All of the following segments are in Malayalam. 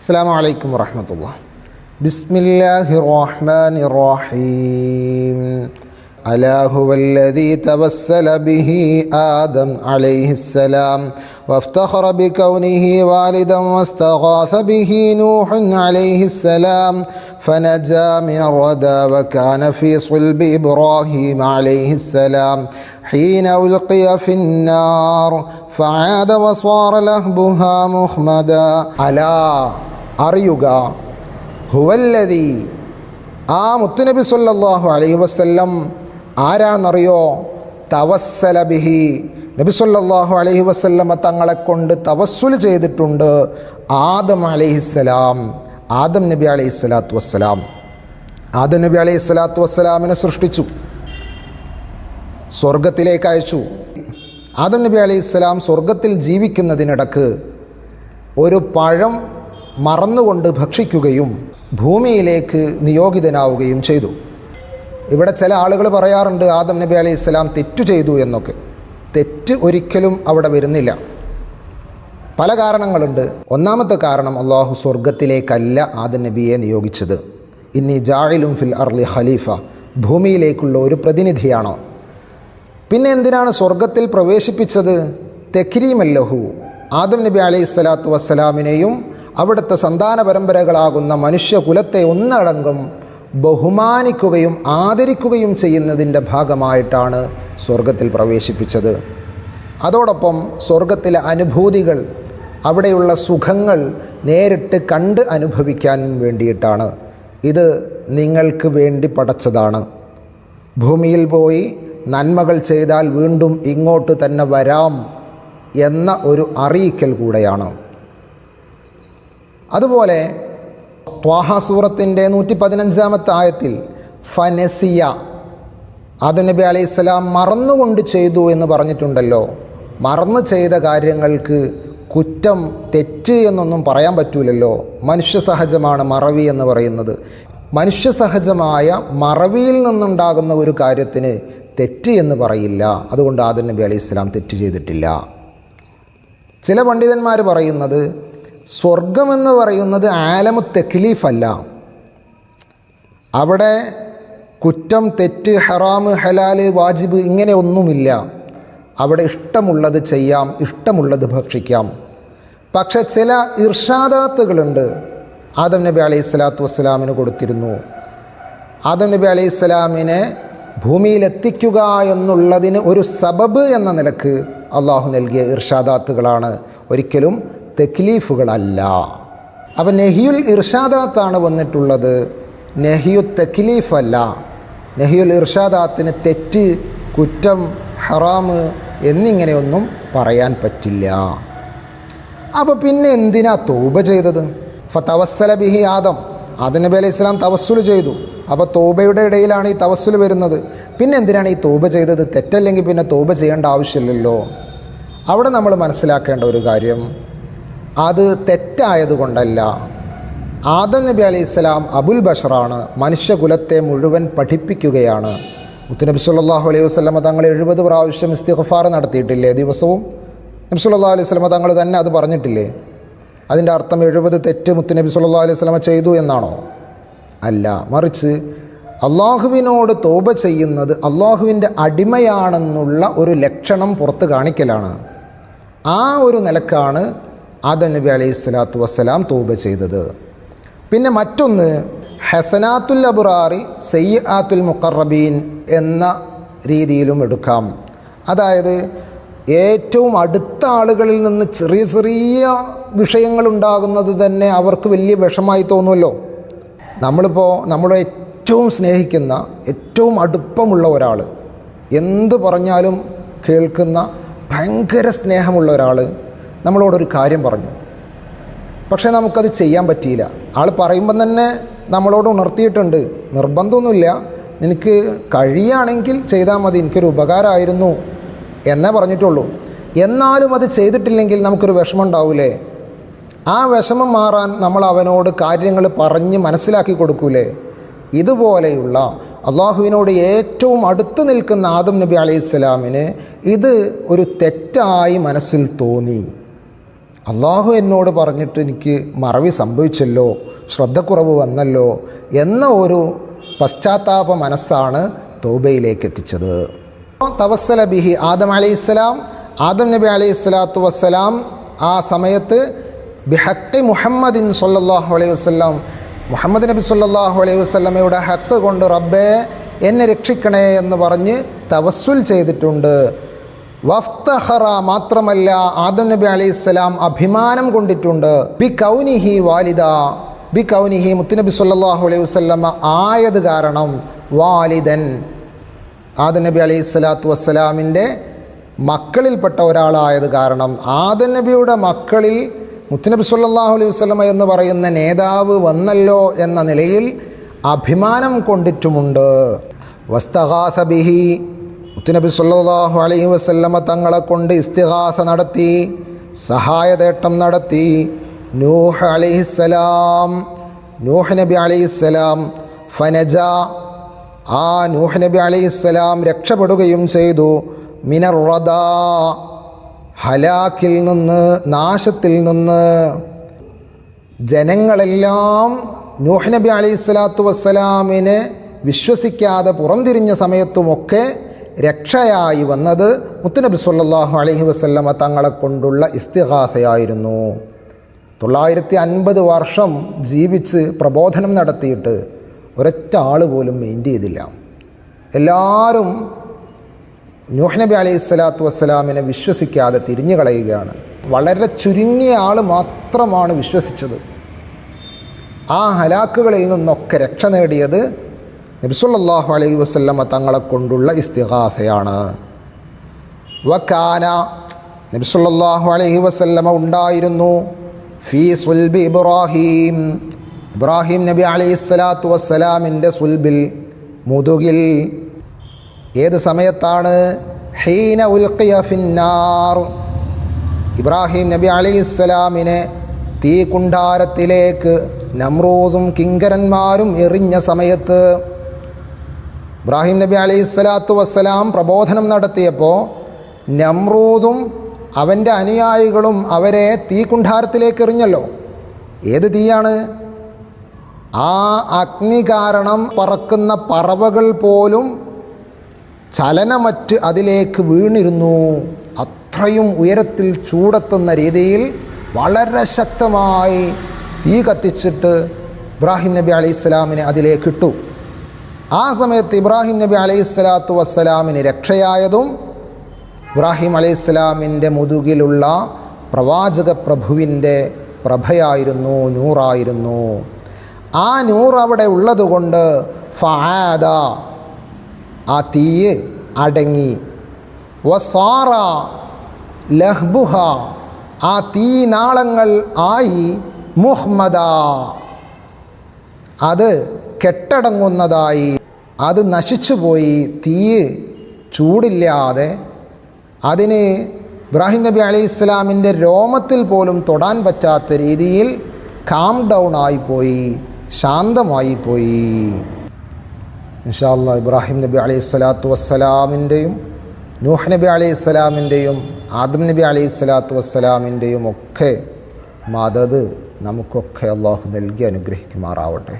السلام عليكم ورحمة الله. بسم الله الرحمن الرحيم. ألا هو الذي توسل به آدم عليه السلام وافتخر بكونه والدا واستغاث به نوح عليه السلام فنجا من الردى وكان في صلب إبراهيم عليه السلام. حين ألقي في النار فعاد وصار لهبها مخمدا. ألا അറിയുക. ഹുവല്ലതി ആ മുത്തുനബി സല്ലല്ലാഹു അലൈഹി വസല്ലം ആരാണെന്നറിയോ തവസ്സല ബിഹി. നബി സല്ലല്ലാഹു അലൈഹി വസല്ലമ തങ്ങളെ കൊണ്ട് തവസ്സുൽ ചെയ്തിട്ടുണ്ട് ആദം അലൈഹിസ്സലാം. ആദം നബി അലൈഹി സ്വലാത്തു വസ്സലാം. ആദം നബി അലൈഹി സ്വലാത്തു വസ്സലാമിനെ സൃഷ്ടിച്ചു. സ്വർഗത്തിലേക്ക് അയച്ചു. ആദം നബി അലൈഹി സ്വലാം സ്വർഗത്തിൽ ജീവിക്കുന്നതിനിടക്ക് ഒരു പഴം മറന്നുകൊണ്ട് ഭക്ഷിക്കുകയും ഭൂമിയിലേക്ക് നിയോഗിതനാവുകയും ചെയ്തു. ഇവിടെ ചില ആളുകൾ പറയാറുണ്ട് ആദം നബി അലൈഹി ഇസ്ലാം തെറ്റു ചെയ്തു എന്നൊക്കെ. തെറ്റ് ഒരിക്കലും അവിടെ വരുന്നില്ല. പല കാരണങ്ങളുണ്ട്. ഒന്നാമത്തെ കാരണം അള്ളാഹു സ്വർഗത്തിലേക്കല്ല ആദം നബിയെ നിയോഗിച്ചത്. ഇനി ജാഴിലും ഫിൽ അർലി ഖലീഫ ഭൂമിയിലേക്കുള്ള ഒരു പ്രതിനിധിയാണോ? പിന്നെ എന്തിനാണ് സ്വർഗത്തിൽ പ്രവേശിപ്പിച്ചത്? തെക്രീമല്ലഹു. ആദം നബി അലൈഹി സ്വലാത്തു വസ്സലാമിനെയും അവിടുത്തെ സന്താന പരമ്പരകളാകുന്ന മനുഷ്യകുലത്തെ ഒന്നടങ്കം ബഹുമാനിക്കുകയും ആദരിക്കുകയും ചെയ്യുന്നതിന്റെ ഭാഗമായിട്ടാണ് സ്വർഗത്തിൽ പ്രവേശിപ്പിച്ചത്. അതോടൊപ്പം സ്വർഗത്തിലെ അനുഭൂതികൾ അവിടെയുള്ള സുഖങ്ങൾ നേരിട്ട് കണ്ട് അനുഭവിക്കാൻ വേണ്ടിയിട്ടാണ്. ഇത് നിങ്ങൾക്ക് വേണ്ടി പടച്ചതാണ്. ഭൂമിയിൽ പോയി നന്മകൾ ചെയ്താൽ വീണ്ടും ഇങ്ങോട്ട് തന്നെ വരാം എന്ന ഒരു അറിയിക്കൽ കൂടെയാണ്. അതുപോലെ ത്വാഹ സൂറത്തിന്റെ നൂറ്റി പതിനഞ്ചാമത്തെ ആയത്തിൽ ഫനസിയ ആദം നബി അലൈഹി സ്വലാം മറന്നുകൊണ്ട് ചെയ്തു എന്ന് പറഞ്ഞിട്ടുണ്ടല്ലോ. മറന്നു ചെയ്ത കാര്യങ്ങൾക്ക് കുറ്റം തെറ്റ് എന്നൊന്നും പറയാൻ പറ്റൂലല്ലോ. മനുഷ്യ സഹജമാണ് മറവി എന്ന് പറയുന്നത്. മനുഷ്യ സഹജമായ മറവിയിൽ നിന്നുണ്ടാകുന്ന ഒരു കാര്യത്തിന് തെറ്റ് എന്ന് പറയില്ല. അതുകൊണ്ട് ആദം നബി അലൈഹി സ്വലാം തെറ്റ് ചെയ്തിട്ടില്ല. ചില പണ്ഡിതന്മാർ പറയുന്നത് സ്വർഗമെന്ന് പറയുന്നത് ആലമു തെക്ലീഫല്ല. അവിടെ കുറ്റം തെറ്റ് ഹറാമ് ഹലാൽ വാജിബ് ഇങ്ങനെ ഒന്നുമില്ല. അവിടെ ഇഷ്ടമുള്ളത് ചെയ്യാം ഇഷ്ടമുള്ളത് ഭക്ഷിക്കാം. പക്ഷെ ചില ഇർഷാദാത്തുകളുണ്ട്. ആദം നബി അലൈഹി സ്വലാത്തു വസ്സലാമിന് കൊടുത്തിരുന്നു. ആദം നബി അലൈഹി സ്വലാമിനെ ഭൂമിയിലെത്തിക്കുക എന്നുള്ളതിന് ഒരു സബബ് എന്ന നിലയ്ക്ക് അള്ളാഹു നൽകിയ ഇർഷാദാത്തുകളാണ്. ഒരിക്കലും തെക്ലീഫുകളല്ല. അപ്പം നെഹിയുൽ ഇർഷാദാത്താണ് വന്നിട്ടുള്ളത്. നെഹിയു തെക്ലീഫല്ല. നെഹിയുൽ ഇർഷാദാത്തിന് തെറ്റ് കുറ്റം ഹറാമ് എന്നിങ്ങനെയൊന്നും പറയാൻ പറ്റില്ല. അപ്പോൾ പിന്നെ എന്തിനാ തൗബ ചെയ്തത്? ഫതവസ്സല ബിഹി ആദം. ആദം നബി അലൈഹി ഇസ്ലാം തവസ്സുൽ ചെയ്തു. അപ്പോൾ തോബയുടെ ഇടയിലാണ് ഈ തവസ്സുൽ വരുന്നത്. പിന്നെ എന്തിനാണ് ഈ തോബ ചെയ്തത്? തെറ്റല്ലെങ്കിൽ പിന്നെ തോബ ചെയ്യേണ്ട ആവശ്യമില്ലല്ലോ. അവിടെ നമ്മൾ മനസ്സിലാക്കേണ്ട ഒരു കാര്യം അത് തെറ്റായതുകൊണ്ടല്ല. ആദം നബി അലൈഹി സ്വലാം അബുൽ ബഷറാണ് മനുഷ്യകുലത്തെ മുഴുവൻ പഠിപ്പിക്കുകയാണ്. മുത്തുനബി സല്ലാഹു അലൈഹി വസ്ലമ തങ്ങൾ എഴുപത് പ്രാവശ്യം ഇസ്തിഗ്ഫാർ നടത്തിയിട്ടില്ലേ ദിവസവും? നബി സല്ലാ അലൈഹി സ്വലമ തങ്ങൾ തന്നെ അത് പറഞ്ഞിട്ടില്ലേ? അതിന്റെ അർത്ഥം എഴുപത് തെറ്റ് മുത്തുനബി സല്ലാ അലൈഹി സ്വലമ ചെയ്തു എന്നാണോ? അല്ല. മറിച്ച് അള്ളാഹുവിനോട് തോപ ചെയ്യുന്നത് അള്ളാഹുവിന്റെ അടിമയാണെന്നുള്ള ഒരു ലക്ഷണം പുറത്ത് കാണിക്കലാണ്. ആ ഒരു നിലക്കാണ് ആദം നബി അലൈഹി സ്വലാത്തു വസ്സലാം തോബ ചെയ്തത്. പിന്നെ മറ്റൊന്ന് ഹസനാത്തുൽ അബുറാറി സയ്യാത്തുൽ മുക്കറബീൻ എന്ന രീതിയിലും എടുക്കാം. അതായത് ഏറ്റവും അടുത്ത ആളുകളിൽ നിന്ന് ചെറിയ ചെറിയ വിഷയങ്ങൾ ഉണ്ടാകുന്നത് തന്നെ അവർക്ക് വലിയ വിഷമായി തോന്നുമല്ലോ. നമ്മളിപ്പോൾ നമ്മുടെ ഏറ്റവും സ്നേഹിക്കുന്ന ഏറ്റവും അടുപ്പമുള്ള ഒരാൾ എന്ത് പറഞ്ഞാലും കേൾക്കുന്ന ഭയങ്കര സ്നേഹമുള്ള ഒരാൾ നമ്മളോടൊരു കാര്യം പറഞ്ഞു. പക്ഷേ നമുക്കത് ചെയ്യാൻ പറ്റിയില്ല. ആൾ പറയുമ്പം തന്നെ നമ്മളോട് ഉണർത്തിയിട്ടുണ്ട്. നിർബന്ധമൊന്നുമില്ല. നിനക്ക് കഴിയുകയാണെങ്കിൽ ചെയ്താൽ മതി. എനിക്കൊരു ഉപകാരമായിരുന്നു എന്നേ പറഞ്ഞിട്ടുള്ളൂ. എന്നാലും അത് ചെയ്തിട്ടില്ലെങ്കിൽ നമുക്കൊരു വിഷമം ഉണ്ടാവില്ലേ ആ വിഷമം മാറാൻ നമ്മൾ അവനോട് കാര്യങ്ങൾ പറഞ്ഞ് മനസ്സിലാക്കി കൊടുക്കൂലേ? ഇതുപോലെയുള്ള അള്ളാഹുവിനോട് ഏറ്റവും അടുത്ത് നിൽക്കുന്ന ആദം നബി അലൈഹി സ്വലാമിന് ഇത് ഒരു തെറ്റായി മനസ്സിൽ തോന്നി. അള്ളാഹു എന്നോട് പറഞ്ഞിട്ട് എനിക്ക് മറവി സംഭവിച്ചല്ലോ ശ്രദ്ധക്കുറവ് വന്നല്ലോ എന്ന ഒരു പശ്ചാത്താപ മനസ്സാണ് തൗബയിലേക്ക് എത്തിച്ചത്. തവസ്സല ബിഹി ആദം അലൈഹിസ്സലാം. ആദം നബി അലൈഹി സ്വലാത്തു വസ്സലാം ആ സമയത്ത് ബിഹക്കി മുഹമ്മദിൻ സല്ലാഹു അലൈഹി വസ്ലാം മുഹമ്മദ് നബി സല്ലാഹു അലൈഹി വസ്ലമയുടെ ഹക്ക് കൊണ്ട് റബ്ബേ എന്നെ രക്ഷിക്കണേ എന്ന് പറഞ്ഞ് തവസ്സുൽ ചെയ്തിട്ടുണ്ട്. വഫ്തഹറ മാത്രമല്ല ആദം നബി അലൈഹി സ്വലാം അഭിമാനം കൊണ്ടിട്ടുണ്ട്. ബി കൗനിഹി വാലിദ. ബി കൗനിഹി മുത്തുനബി സല്ലാഹു അലൈഹി വസ്ലമ ആയത് കാരണം വാലിദൻ. ആദം നബി അലൈഹി സ്വലാത്തു വസ്സലാമിന്റെ മക്കളിൽപ്പെട്ട ഒരാളായത് കാരണം ആദം നബിയുടെ മക്കളിൽ മുത്തുനബി സല്ലാഹു അലൈഹി വസ്ലമ എന്ന് പറയുന്ന നേതാവ് വന്നല്ലോ എന്ന നിലയിൽ അഭിമാനം കൊണ്ടിട്ടുമുണ്ട്. വസ്തഹാസ ബിഹി മുത്തുനബി സല്ലല്ലാഹു അലൈഹി വസല്ലമ തങ്ങളെ കൊണ്ട് ഇസ്തിഹാസ നടത്തി സഹായതേട്ടം നടത്തി. നൂഹ് അലിഹിസ്സലാം നൂഹ് നബി അലിഹിസ്സലാം ഫനജ. ആ നൂഹ് നബി അലിഹിസ്സലാം രക്ഷപ്പെടുകയും ചെയ്തു. മിനർറദ ഹലാക്കിൽ നിന്ന് നാശത്തിൽ നിന്ന്. ജനങ്ങളെല്ലാം നൂഹ് നബി അലൈഹി സ്വലാത്തു വസ്സലാമിനെ വിശ്വസിക്കാതെ പുറംതിരിഞ്ഞ സമയത്തുമൊക്കെ രക്ഷയായി വന്നത് മുത്തുനബി സല്ലാഹു അലഹി വസല്ലമ തങ്ങളെ കൊണ്ടുള്ള ഇസ്തിഹാസയായിരുന്നു തൊള്ളായിരത്തി അൻപത് വർഷം ജീവിച്ച് പ്രബോധനം നടത്തിയിട്ട് ഒരൊറ്റ ആൾ പോലും മെയിന്റ് ചെയ്തില്ല. എല്ലാവരും നൂഹ്നബി അലൈഹി സ്വലാത്തു വസ്സലാമിനെ വിശ്വസിക്കാതെ തിരിഞ്ഞു കളയുകയാണ്. വളരെ ചുരുങ്ങിയ ആൾ മാത്രമാണ് വിശ്വസിച്ചത്. ആ ഹലാക്കുകളിൽ നിന്നൊക്കെ രക്ഷ നേടിയത് നബിസുല്ലാഹു അലൈഹി വസല്ലമ തങ്ങളെ കൊണ്ടുള്ള ഇസ്തിഹാസയാണ് വക്കാന നബിസുല്ലാഹു അലൈഹി വസല്ലമ ഉണ്ടായിരുന്നു. ഫീ സുൽബി ഇബ്രാഹിം. ഇബ്രാഹിം നബി അലൈഹി സ്വലാത്തു വസ്സലാമിന്റെ സുൽബിൽ മുതുകിൽ ഏത് സമയത്താണ്? ഹീന ഉൽക്കിയ ഫിന്നാർ. ഇബ്രാഹിം നബി അലൈഹി സ്വലാമിനെ തീ കുണ്ടാരത്തിലേക്ക് നമ്രൂദും കിങ്കരന്മാരും എറിഞ്ഞ സമയത്ത് ഇബ്രാഹിം നബി അലൈഹി സ്വലാത്തു വസ്സലാം പ്രബോധനം നടത്തിയപ്പോൾ നമ്രൂദും അവന്റെ അനുയായികളും അവരെ തീ കുണ്ടാരത്തിലേക്ക് എറിഞ്ഞല്ലോ. ഏത് തീയാണ്? ആ അഗ്നി കാരണം പറക്കുന്ന പറവകൾ പോലും ചലനമറ്റ് അതിലേക്ക് വീണിരുന്നു. അത്രയും ഉയരത്തിൽ ചൂടെത്തുന്ന രീതിയിൽ വളരെ ശക്തമായി തീ കത്തിച്ചിട്ട് ഇബ്രാഹിം നബി അലൈഹി അതിലേക്ക് ഇട്ടു. ആ സമയത്ത് ഇബ്രാഹിം നബി അലൈഹി സ്വലാത്തു വസ്സലാമിന് രക്ഷയായതും ഇബ്രാഹിം അലൈഹി സ്വലാമിന്റെ മുതുകിലുള്ള പ്രവാചക പ്രഭുവിന്റെ പ്രഭയായിരുന്നു നൂറായിരുന്നു. ആ നൂറ് അവിടെ ഉള്ളതുകൊണ്ട് ഫാദ ആ തീയ് അടങ്ങി. വസാറ ലഹ്ബുഹ ആ തീനാളങ്ങൾ ആയി മുഹമ്മദ. അത് കെട്ടടങ്ങുന്നതായി അത് നശിച്ചുപോയി തീ ചൂടില്ലാതെ അതിന് ഇബ്രാഹിം നബി അലൈഹി ഇസ്ലാമിന്റെ രോമത്തിൽ പോലും തൊടാൻ പറ്റാത്ത രീതിയിൽ കാം ഡൗൺ ആയിപ്പോയി ശാന്തമായി പോയി. ഇൻഷാല്ല ഇബ്രാഹിം നബി അലൈഹി സ്വലാത്തു വസ്സലാമിന്റെയും നൂഹ് നബി അലൈഹി സ്വലാമിന്റെയും ആദം നബി അലൈഹി സ്വലാത്തു വസ്സലാമിന്റെയും ഒക്കെ മദത് നമുക്കൊക്കെ അള്ളാഹു നൽകി അനുഗ്രഹിക്കുമാറാവട്ടെ.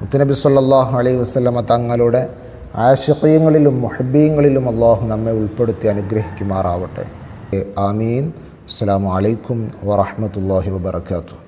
മുത്തുനബി സല്ലാഹു അലൈഹി വസ്ലമ തങ്ങളുടെ ആശയങ്ങളിലും മൊഹബീയങ്ങളിലും അള്ളാഹു നമ്മെ ഉൾപ്പെടുത്തി അനുഗ്രഹിക്കുമാറാവട്ടെ. ആമീൻ. അസ്സാം വലൈക്കും വറഹമത്തല്ലാഹി വബർക്കാത്തു